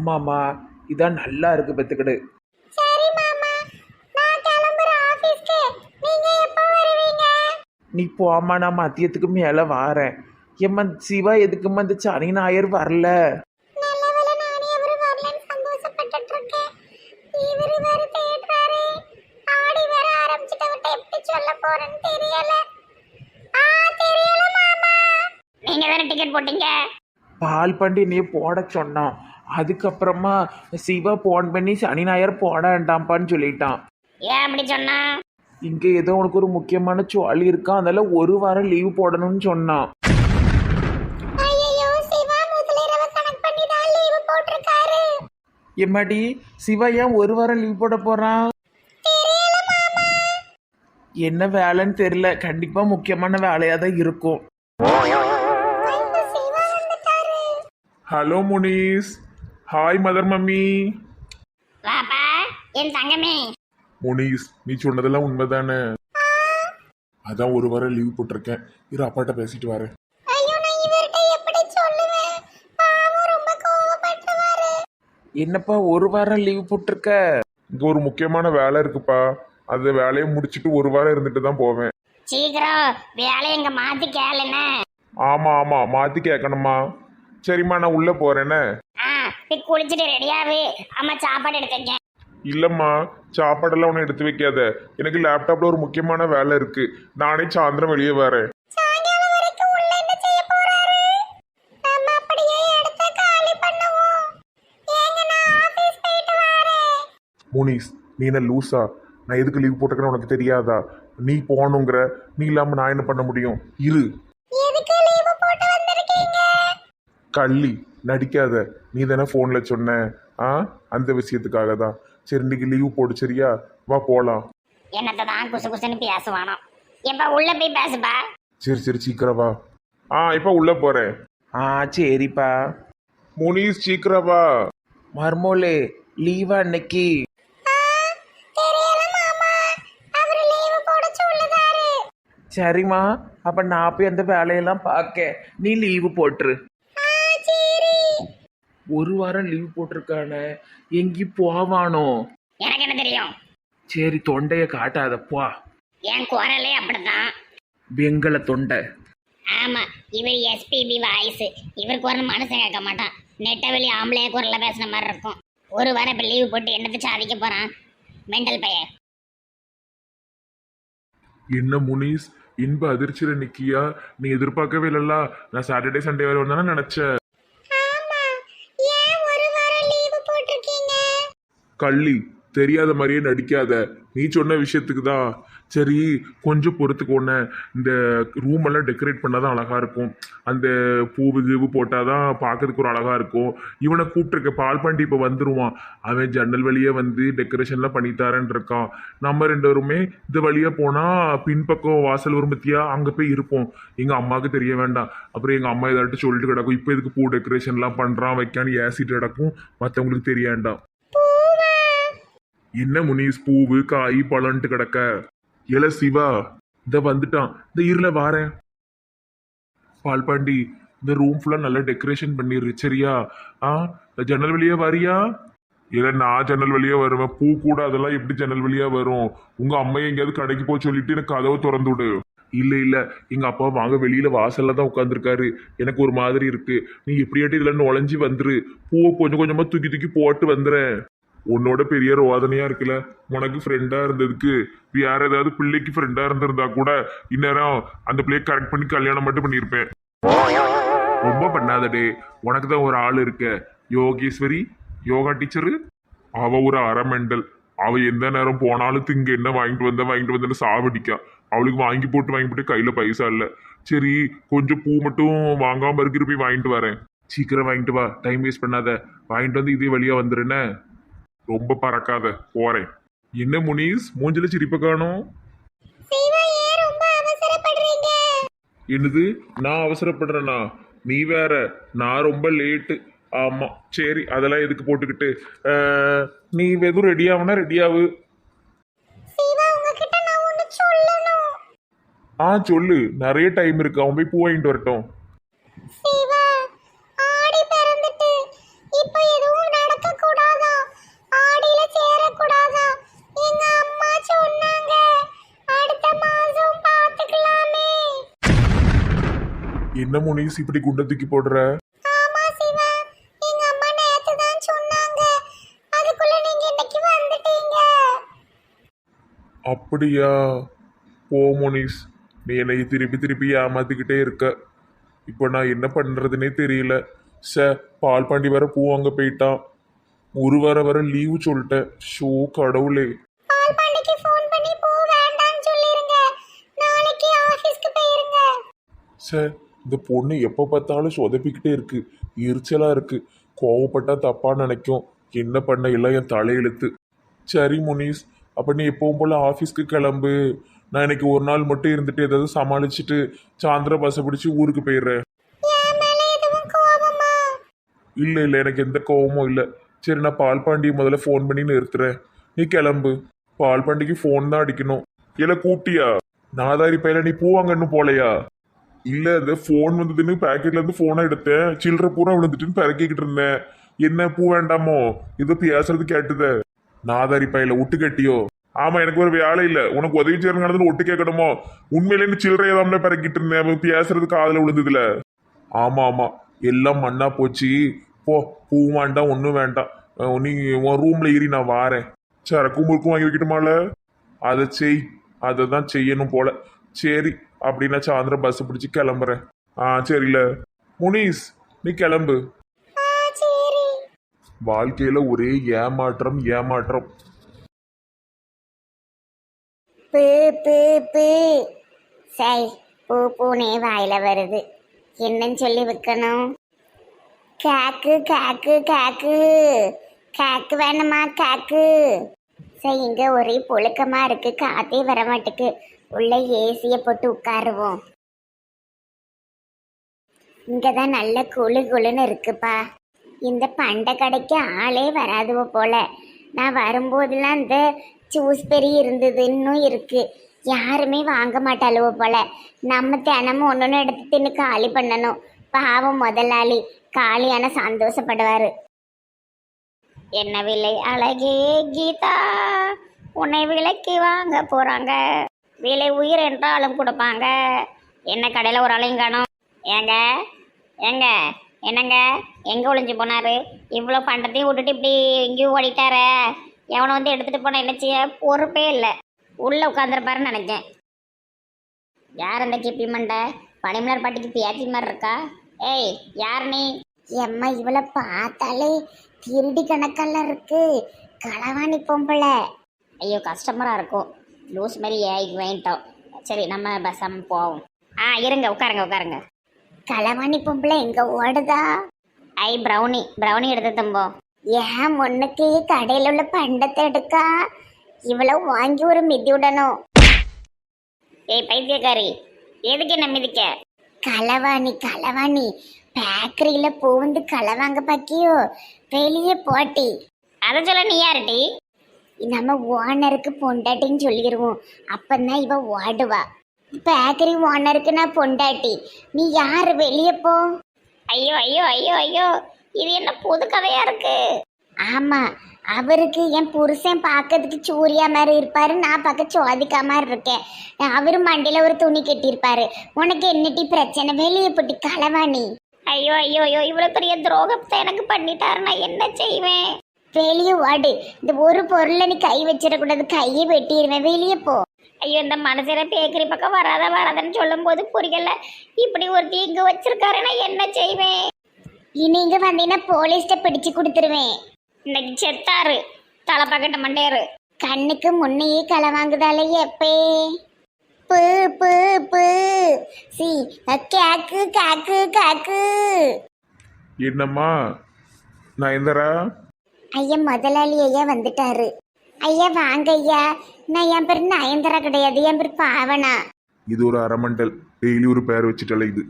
ஆமாம்மா. இதான் நல்லா இருக்கு வருவீங்க? நீ போம்மா நான் மதியத்துக்கு மேலே வாரேன். ஏம்மா சிவா எதுக்கும்மா இந்த சனி ஞாயிறு வரல? பால் பண்டி நீ போட சொன்னான் அதுக்கப்புறமா சிவா ஃபோன் பண்ணி சனி ஞாயிறு போட வேண்டாம்ப்பான்னு சொல்லிட்டான். ஏன் அப்படி சொன்னா? இங்கே ஏதோ உனக்கு ஒரு முக்கியமான சோழி இருக்கான் அதெல்லாம் ஒரு வாரம் லீவ் போடணும்னு சொன்னான். எம்மாடி சிவா ஏன் ஒரு வாரம் லீவ் போட போறான்? என்ன வேலைன்னு தெரியல. கண்டிப்பா முக்கியமான வேலையா தான் இருக்கும். Hello Munees. Hi mother mummy வாப்பா என் தங்கமே. முனீஸ் நீ சொன்னதெல்லாம் உண்மைதானே? அதான் ஒரு வாரம் லீவ் போட்டிருக்கேன். இரு அப்பாட்ட பேசிட்டு வரேன் ஐயோ நான் இவர்கிட்ட எப்படி சொல்லுவேன்? பாவம் ரொம்ப கோவப்பட்டுவாரு. என்னப்பா ஒரு வாரம் லீவ் போட்டிருக்க? இங்க ஒரு முக்கியமான வேலை இருக்குப்பா. அந்த வேலையை முடிச்சிட்டு ஒரு வாரம் இருந்துட்டு தான் போவேன். சீக்கிரம் வேலையை இங்க மாத்தி கேளுன்னு ஆமா ஆமா மாத்தி கேட்கணுமா சரிம்மா நான் உள்ள போறேனே. போய் குளிச்சுட்டு ரெடியாவே அம்மா சாப்பாடு எடுத்துங்க இல்லம்மா சாப்பாடெல்லாம் ஒன்றும் எடுத்து வைக்காத. எனக்கு லேப்டாப்ல ஒரு முக்கியமான வேலை இருக்கு. நானே சாயந்தரம் வெளியே வரேன். முனீஸ் நீ என்ன லூசா? நான் எதுக்கு லீவ் போட்டிருக்கேன்னு உனக்கு தெரியாதா? நீ போகணுங்கிற. நீ இல்லாமல் நான் என்ன பண்ண முடியும்? இரு. கள்ளி நடிக்காத. நீ தானே ஃபோனில் சொன்ன. ஆ? அந்த விஷயத்துக்காக தான். சரி இன்னைக்கு லீவ் போடு சரியா? வா போகலாம் என்னத்தை தான் குசு குசுன்னு பேசுவானோ. எப்ப உள்ள போய் பேசுப்பா. சரி சரி சீக்கிரம் வா. ஆ இப்போ உள்ளே போகிறேன் ஆ சரிப்பா. முனீஸ் சீக்கிரம் வா. மர்மோலே லீவா இன்னைக்கு? சொல்லுதாரு. சரிம்மா அப்ப நான் போய் அந்த வேலையெல்லாம் பார்க்க நீ லீவு போட்டுரு. ஒரு வாரம் லீவ் போட்டிருக்கானே. எங்கேயும் போவானோ? எனக்கு என்ன தெரியும்? சரி தொண்டைய காட்டாத போ. என் குரலே அப்படிதான் வெங்கல தொண்டை. ஆமா இவர் எஸ்பிபி வாய்ஸ் இவர் குரல் மனுஷன் கேட்க மாட்டான். நெட்டவெளி ஆம்பளைய குரல்ல பேசுன மாதிரி இருக்கும். ஒரு வாரம் இப்ப லீவு போட்டு என்னத்தை சாதிக்க போறான்? மெண்டல் பையன். என்ன முனீஸ்? இன்ப அதிர்ச்சியில் நிக்கியா? நீ எதிர்பார்க்கவே இல்லல்ல? நான் சாட்டர்டே சண்டே வரை வந்தானே நினச்சேன். கள்ளி தெரியாத மாதிரியே நடிக்காத. நீ சொன்ன விஷயத்துக்கு தான். சரி கொஞ்சம் பொறுத்துக்கோண்ண இந்த ரூமெல்லாம் டெக்கரேட் பண்ணால் தான் அழகாக இருக்கும். அந்த பூவு கீவு போட்டால் தான் பார்க்கறதுக்கு ஒரு அழகாக இருக்கும். இவனை கூப்பிட்டுருக்க பால் பாண்டி இப்போ வந்துருவான். அவன் ஜன்னல் வழியே வந்து டெக்கரேஷன்லாம் பண்ணி இருக்கான். நம்ம ரெண்டு பேருமே இந்த வழியாக போனால் பின்பக்கம் வாசல் உருமத்தியாக அங்கே போய் இருப்போம். எங்கள் அம்மாவுக்கு தெரிய வேண்டாம். அப்புறம் எங்கள் அம்மா ஏதாட்டும் சொல்லிட்டு கிடக்கும். இப்போ இதுக்கு பூ டெக்கரேஷன்லாம் பண்ணுறான் வைக்கான்னு ஏசிட்டு கிடக்கும். மற்றவங்களுக்கு தெரிய வேண்டாம். என்ன முனீஸ் பூவு காய் பழம்ட்டு கிடக்க? இல சிவா இந்த வந்துட்டான். இந்த இருல வாரேன். பால்பாண்டி இந்த ரூம் ஃபுல்லா நல்லா டெக்கரேஷன் பண்ணிடுறி சரியா? ஆ ஜன்னல் வழியா வரியா? இல்ல நான் ஜன்னல் வழியா வருவேன். பூ கூட அதெல்லாம் எப்படி ஜன்னல் வழியா வரும்? உங்க அம்மா எங்கேயாவது கடைக்கு போய் சொல்லிட்டு எனக்கு கதவை திறந்து விடு. இல்ல இல்ல எங்க அப்பா வாங்க வெளியில வாசல்ல தான் உட்காந்துருக்காரு எனக்கு ஒரு மாதிரி இருக்கு. நீ எப்படியாட்டி இதெல்லாம் நுழைஞ்சி வந்துரு. பூவை கொஞ்சம் கொஞ்சமா தூக்கி தூக்கி போட்டு வந்துடுறேன் உன்னோட பெரிய ரோதனையா இருக்குல்ல? உனக்கு ஃப்ரெண்டா இருந்ததுக்கு வேற ஏதாவது பிள்ளைக்கு ஃப்ரெண்டா இருந்திருந்தா கூட இந்நேரம் அந்த பிள்ளைய கரெக்ட் பண்ணி கல்யாணம் மட்டும் பண்ணியிருப்பேன். ரொம்ப பண்ணாதடே உனக்கு தான் ஒரு ஆள் இருக்க. யோகேஸ்வரி யோகா டீச்சரு அவ ஒரு அறமெண்டல் அவ எந்த நேரம் போனாலும் திங்க என்ன வாங்கிட்டு வந்தா வாங்கிட்டு வந்தேன்னு சாவடிக்கா. அவளுக்கு வாங்கி போட்டு வாங்கி போட்டு கையில பைசா இல்ல. சரி கொஞ்சம் பூ மட்டும் வாங்காம இருக்கிற போய் வாங்கிட்டு வரேன். சீக்கிரம் வாங்கிட்டு வா டைம் வேஸ்ட் பண்ணாத. வாங்கிட்டு வந்து இதே வழியா வந்துருன்னு ரொம்ப பறக்காத போறேன். என்ன முனீஸ்? மூஞ்சில சிரிப்ப காணோம். என்னது? நான் அவசரப்படுறேனா? நீ வேற. நான் ரொம்ப லேட்டு ஆமா. சரி அதெல்லாம் எதுக்கு போட்டுக்கிட்டு? நீ எதுவும் ரெடி ஆகுனா ரெடி ஆகு ஆ சொல்லு. நிறைய டைம் இருக்கு. அவன் போய் பூ வாங்கிட்டு வரட்டும். என்ன முனிஸ் இப்படி குண்டை தூக்கி போடுற? அப்படியா? போ முனிஸ் நீ என்னை திருப்பி திருப்பி ஏமாத்திக்கிட்டே இருக்க. இப்போ நான் என்ன பண்ணுறதுனே தெரியல. ச பால் பாண்டி வர பூ வாங்க போயிட்டான். ஒரு வார வர லீவு சொல்லிட்டேன். ஷோ கடவுளே. சார் இந்த பொண்ணு எப்போ பார்த்தாலும் சொதப்பிக்கிட்டே இருக்கு. எரிச்சலாக இருக்கு. கோவப்பட்டா தப்பா நினைக்கும். என்ன பண்ண எல்லாம் என் தலையெழுத்து. சரி முனீஸ். அப்போ நீ எப்பவும் போல ஆஃபீஸ்க்கு கிளம்பு. நான் இன்னைக்கு ஒரு நாள் மட்டும் இருந்துட்டு ஏதாவது சமாளிச்சுட்டு சாயந்தர பஸ்ஸை பிடிச்சி ஊருக்கு போயிடுறேன். இல்லை இல்லை எனக்கு எந்த கோவமும் இல்லை. சரி நான் பால் பாண்டியை முதல்ல ஃபோன் பண்ணி நிறுத்துறேன். நீ கிளம்பு. பால் பாண்டிக்கு ஃபோன் தான் அடிக்கணும். இல்லை கூப்பிட்டியா நாதாரி பையில நீ பூ வாங்கன்னு போலையா? இல்லை இந்த ஃபோன் வந்ததுன்னு பேக்கெட்ல இருந்து ஃபோனை எடுத்தேன். சில்லற பூரா விழுந்துட்டுன்னு பிறக்கிக்கிட்டு இருந்தேன். என்ன பூ வேண்டாமோ? இது பேசுறது கேட்டுத. நாதாரி பையில ஒட்டு கட்டியோ? ஆமா எனக்கு ஒரு வேலை இல்லை. உனக்கு உதவி செய்யறதுன்னு ஒட்டு கேட்கணுமோ? உண்மையிலே நீ சில்லறை ஏதாமல பிறக்கிட்டு இருந்தேன். பேசுறது காதில் விழுந்ததுல. ஆமா ஆமா. எல்லாம் மண்ணா போச்சு. போ பூ வேண்டாம் ஒன்றும் வேண்டாம். நீ உன் ரூம்ல ஏறி நான் வாரேன். சரக்கும் முறுக்கும் வாங்கி வைக்கட்டுமால அதை செய். அதை தான் செய்யணும் போல. சரி. அப்படின்னா சாயந்தரம் பஸ் பிடிச்சி கிளம்புறேன். ஆ சரில. முனீஸ் நீ கிளம்பு. வாழ்க்கையில ஒரே ஏமாற்றம் ஏமாற்றம். பு பு பு. சை பூ பூனே வாயில வருது. என்னன்னு சொல்லி விற்கணும் காக்கு காக்கு காக்கு. காக்கு வேணுமா காக்கு? சரி இங்க ஒரே புழுக்கமா இருக்கு. காத்தே வர மாட்டுக்கு உள்ள ஏசியை போட்டு உட்காருவோம். இங்கதான் நல்ல குளு குளுன்னு இருக்குப்பா. இந்த பண்டை கடைக்கு ஆளே வராதுவோ போல. நான் வரும்போதெல்லாம் இந்த சூஸ்பெரி இருந்தது இன்னும் இருக்கு. யாருமே வாங்க மாட்டாளுவோ போல. நம்ம தினமும் ஒன்று ஒன்று எடுத்து தின்னு காலி பண்ணணும். பாவம் முதலாளி காலியான சந்தோஷப்படுவாரு. என்ன விலை அழகே கீதா உன்னை விலைக்கு வாங்க போறாங்க. விலை உயிர் என்றாலும் கொடுப்பாங்க. என்ன கடையில் ஒரு ஆளையும் காணும். ஏங்க? ஏங்க? என்னங்க? எங்கே ஒளிஞ்சு போனார்? இவ்வளோ பண்ணுறதையும் விட்டுட்டு இப்படி எங்கேயும் ஓடிட்டார. எவனை வந்து எடுத்துகிட்டு போனால் என்ன செய்ய? பொறுப்பே இல்லை. உள்ளே உட்காந்துருப்பாருன்னு நினைச்சேன். யார் அந்த கிப்பி மண்டை? பனிமலர் பாட்டிக்கு பேச்சி மாதிரி இருக்கா? ஏய் யார் நீ? எம்மா இவளை பார்த்தாலே திருடி கணக்கெல்லாம் இருக்கு. களவாணி பொம்பளை. ஐயோ கஸ்டமராக இருக்கும். லூஸ் மாதிரி ஏஐக்கு வேண்டாம் சரி நம்ம பஸ் போவோம். ஆ இருங்க உட்காருங்க உட்காருங்க. களவாணி பொம்பளை எங்கே ஓடுதா? ஐ ப்ரௌனி ப்ரௌனி எடுத்து தம்போ. ஏன் ஒன்றுக்கு கடையில் உள்ள பண்டத்தை எடுக்கா? இவ்வளவு வாங்கி ஒரு மிதி விடணும் ஏய் பைத்தியக்காரி எதுக்கு என்ன மிதிக்க? களவாணி களவாணி பேக்கரியில் பூந்து களவாங்க பாக்கியோ? வெளியே போட்டி. அதை சொல்ல நீ யாருடி? நம்ம ஓனருக்கு பொண்டாட்டின்னு சொல்லிடுவோம் அப்பந்தான் இவ ஓடுவா. பேக்கரி ஓனருக்கு நான் பொண்டாட்டி. நீ யாரு? வெளியே போ. ஐயோ ஐயோ ஐயோ ஐயோ. இது என்ன புது கதையா இருக்கு? ஆமா அவருக்கு என் புருஷன் பார்க்கறதுக்கு சூர்யா மாதிரி இருப்பாரு. நான் பார்க்க சோதிக்கா மாதிரி இருக்கேன். அவரு மண்டையில ஒரு துணி கட்டியிருப்பாரு. உனக்கு என்னட்டி பிரச்சனை? வெளியே போட்டி களவாணி. ஐயோ ஐயோ ஐயோ. இவ்வளோ பெரிய துரோகத்தை எனக்கு பண்ணிட்டாரு நான் என்ன செய்வேன்? வெளியே வாடு. இந்த ஒரு பொருளை நீ கை வச்சிடக்கூடாது. கையை வெட்டிடுவேன் வெளியே போ. ஐயோ இந்த மனசிற பேக்கரி பக்கம் வராத வராதன்னு சொல்லும் போது புரியல. இப்படி ஒரு தீங்கு வச்சிருக்காருன்னா என்ன செய்வேன்? இனி இங்க வந்தீங்கன்னா போலீஸ்ட பிடிச்சு கொடுத்துருவேன் இன்னைக்கு செத்தாரு. தலைப்பாக்கட்ட மண்டையாரு. கண்ணுக்கு முன்னையே களை வாங்குதாலே எப்பே? பு பு பு. சி கேக்கு காக்கு காக்கு. என்னம்மா? ஐயா முதலாளி ஐயா வந்துட்டாரு. ஐயா வாங்க ஐயா. நான் என் பேர் நயன்தரா கிடையாது. என் பேர் பாவனா. இது ஒரு அரமண்டல் டெய்லி ஒரு பேர் வச்சுட்டல இது.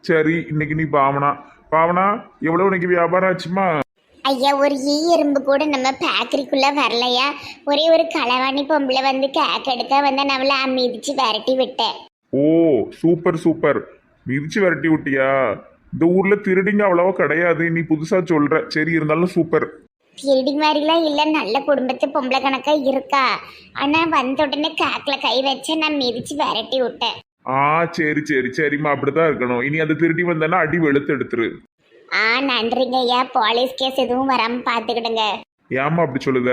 சரி இன்னைக்கு நீ பாவனா. பாவனா எவ்வளவு இன்னைக்கு வியாபாரம் ஆச்சுமா? ஐயா ஒரு ஈ எறும்பு கூட நம்ம பேக்கரிக்குள்ள வரலையா? ஒரே ஒரு களவாணி பொம்பளை வந்து கேக் எடுக்க வந்து நம்மள மிதிச்சு விரட்டி விட்டேன். ஓ சூப்பர் சூப்பர். மிதிச்சு விரட்டி விட்டியா? இந்த ஊர்ல திருடிங்க அவ்வளவா கிடையாது. நீ புதுசா சொல்ற. சரி இருந்தாலும் சூப்பர். திருடி மாதிரிலாம் இல்லை நல்ல குடும்பத்து பொம்பளை கணக்கா இருக்கா? ஆனா வந்த உடனே கேக்ல கை வச்சு நான் மிதிச்சு விரட்டி விட்டேன். ஆ சரி சரி சரிம்மா அப்படிதான் இருக்கணும். இனி அதை திருடி வந்தேன்னா அடி வெளுத்து எடுத்துரு. ஆ நன்றிங்க ஐயா. போலீஸ் கேஸ் எதுவும் வராம பாத்துக்கிடுங்க. ஏம்மா அப்படி சொல்லுத?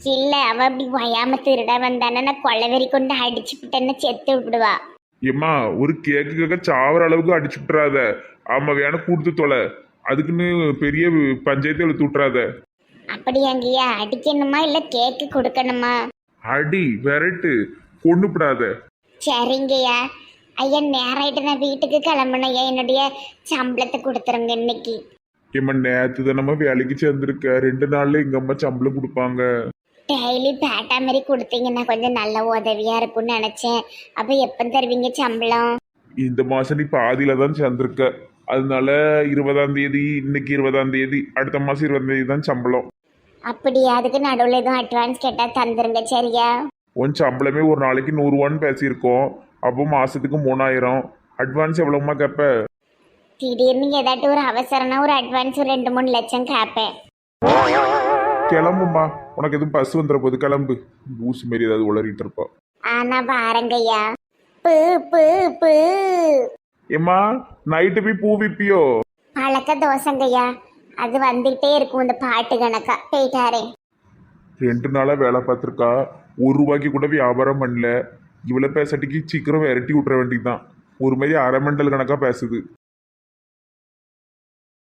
இல்ல அவ அப்படி வயாம திருட வந்தானே நான் கொலவெறி கொண்டு அடிச்சு விட்டேன்னு செத்து விடுவா. ஏம்மா ஒரு கேக்கு கேக்க சாவர அளவுக்கு அடிச்சு விட்டுறாத. ஆமா வேணா கொடுத்து தொலை. அதுக்குன்னு பெரிய பஞ்சாயத்து எழுத்து விட்டுறாத. அப்படியாங்கய்யா? அடிக்கணுமா இல்ல கேக்கு கொடுக்கணுமா? அடி விரட்டு. கொண்டு விடாத சரிங்கய்யா. ஐயா நேராயிட்டு நான் வீட்டுக்கு கிளம்பணும். ஐயா என்னுடைய சம்பளத்தை கொடுத்துருங்க இன்னைக்கு. ஏம்மா நேத்து தான் நம்ம வேலைக்கு சேர்ந்துருக்க. ரெண்டு நாள்ல எங்க அம்மா சம்பளம் கொடுப்பாங்க. டெய்லி பேட்டா மாதிரி கொடுத்தீங்கன்னா கொஞ்சம் நல்ல உதவியா இருக்கும்னு நினைச்சேன். அப்ப எப்ப தருவீங்க சம்பளம்? இந்த மாசம் நீ பாதியில தான் சேர்ந்திருக்க. அதனால இருபதாம் தேதி இன்னைக்கு இருபதாம் தேதி அடுத்த மாசம் இருபதாம் தேதி தான் சம்பளம். அப்படியா? அதுக்கு நடுவில் எதுவும் அட்வான்ஸ் கேட்டா தந்துருங்க சரியா? உன் சம்பளமே ஒரு நாளைக்கு நூறுரூவான்னு பேசியிருக்கோம். அப்போ மாசத்துக்கு மூணாயிரம். அட்வான்ஸ் எவ்வளோமா கேப்ப? திடீர்னு ஏதாட்டும் ஒரு அவசரம்னா ஒரு அட்வான்ஸ் ஒரு ரெண்டு மூணு லட்சம் கேட்பேன் கிளம்புமா உனக்கு எதுவும் பஸ் வந்துட போது கிளம்பு. ஊசி மாரி ஏதாவது உளறிட்டு இருப்பா. ஆனா பாருங்கய்யா பு பு பு. ஏம்மா நைட்டு போய் பூ விப்பியோ? பழக்க தோசைங்கய்யா. அது வந்துட்டே இருக்கும் இந்த பாட்டு கணக்கா. போயிட்டாரே. ரெண்டு நாளாக வேலை பார்த்துருக்கா. ஒரு ரூபாய்க்கு கூட வியாபாரம் பண்ணல. இவ்வளோ பேசட்டிக்கு சீக்கிரம் விரட்டி விட்ற வேண்டியதுதான். ஒரு மாதிரி அரை மண்டல் கணக்காக பேசுது.